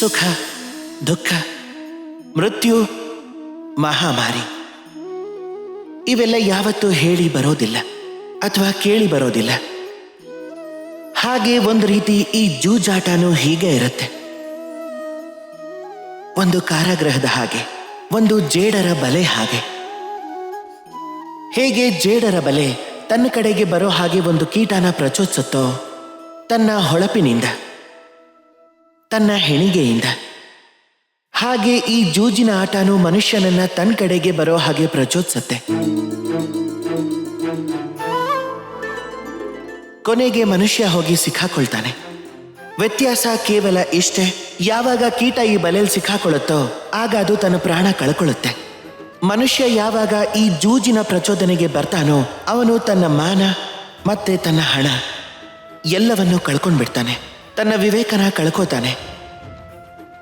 ಸುಖ, ದುಃಖ, ಮೃತ್ಯು, ಮಹಾಮಾರಿ. ಇವೆಲ್ಲ ಯಾವತ್ತೂ ಹೇಳಿ ಬರೋದಿಲ್ಲ ಅಥವಾ ಕೇಳಿ ಬರೋದಿಲ್ಲ. ಹಾಗೆ ಒಂದು ರೀತಿ ಈ ಜೂಜಾಟನೂ ಹೀಗೆ ಇರುತ್ತೆ. ಒಂದು ಕಾರಾಗೃಹದ ಹಾಗೆ, ಒಂದು ಜೇಡರ ಬಲೆ ಹಾಗೆ. ಹೇಗೆ ಜೇಡರ ಬಲೆ ತನ್ನ ಕಡೆಗೆ ಬರೋ ಹಾಗೆ ಒಂದು ಕೀಟನ ಪ್ರಚೋದಿಸುತ್ತೋ, ತನ್ನ ಹೊಳಪಿನಿಂದ. ತನ್ನ ಹೆಣಿಗೆಯಿಂದ. ಹಾಗೆ ಈ ಜೂಜಿನ ಆಟನೂ ಮನುಷ್ಯನನ್ನ ತನ್ನ ಕಡೆಗೆ ಬರೋ ಹಾಗೆ ಪ್ರಚೋದಿಸುತ್ತೆ. ಕೊನೆಗೆ ಮನುಷ್ಯ ಹೋಗಿ ಸಿಕ್ಕಾಕೊಳ್ತಾನೆ. ವ್ಯತ್ಯಾಸ ಕೇವಲ ಇಷ್ಟೇ, ಯಾವಾಗ ಕೀಟ ಈ ಬಲೆಯಲ್ಲಿ ಸಿಕ್ಕಾಕೊಳ್ಳುತ್ತೋ, ಆಗ ಅದು ತನ್ನ ಪ್ರಾಣ ಕಳ್ಕೊಳ್ಳುತ್ತೆ. ಮನುಷ್ಯ ಯಾವಾಗ ಈ ಜೂಜಿನ ಪ್ರಚೋದನೆಗೆ ಬರ್ತಾನೋ, ಅವನು ತನ್ನ ಮಾನ ಮತ್ತೆ ತನ್ನ ಹಣ ಎಲ್ಲವನ್ನೂ ಕಳ್ಕೊಂಡ್ಬಿಡ್ತಾನೆ. ತನ್ನ ವಿವೇಕನ ಕಳ್ಕೋತಾನೆ.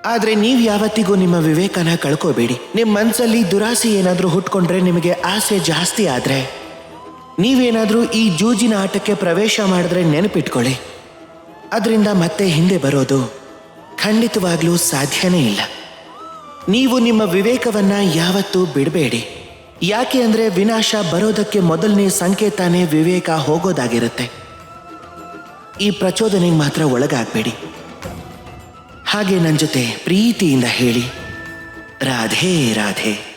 ಆದರೆ ನೀವು ಯಾವತ್ತಿಗೂ ನಿಮ್ಮ ವಿವೇಕನ ಕಳ್ಕೋಬೇಡಿ. ನಿಮ್ಮ ಮನಸ್ಸಲ್ಲಿ ದುರಾಸೆ ಏನಾದರೂ ಹುಟ್ಕೊಂಡ್ರೆ ನಿಮಗೆ ಆಸೆ ಜಾಸ್ತಿ ಆದ್ರೆ, ನೀವೇನಾದರೂ ಈ ಜೂಜಿನ ಆಟಕ್ಕೆ ಪ್ರವೇಶ ಮಾಡಿದ್ರೆ ನೆನಪಿಟ್ಕೊಳ್ಳಿ. ಅದರಿಂದ ಮತ್ತೆ ಹಿಂದೆ ಬರೋದು ಖಂಡಿತವಾಗ್ಲೂ ಸಾಧ್ಯನೇ ಇಲ್ಲ. ನೀವು ನಿಮ್ಮ ವಿವೇಕವನ್ನ ಯಾವತ್ತೂ ಬಿಡಬೇಡಿ. ಯಾಕೆ ಅಂದರೆ ವಿನಾಶ ಬರೋದಕ್ಕೆ ಮೊದಲನೇ ಸಂಕೇತಾನೇ ವಿವೇಕ ಹೋಗೋದಾಗಿರುತ್ತೆ. ಈ ಪ್ರಚೋದನೆಗೆ ಮಾತ್ರ ಒಳಗಾಗಬೇಡಿ. ಹಾಗೆ ನನ್ನ ಜೊತೆ ಪ್ರೀತಿಯಿಂದ ಹೇಳಿ. ರಾಧೆ ರಾಧೆ.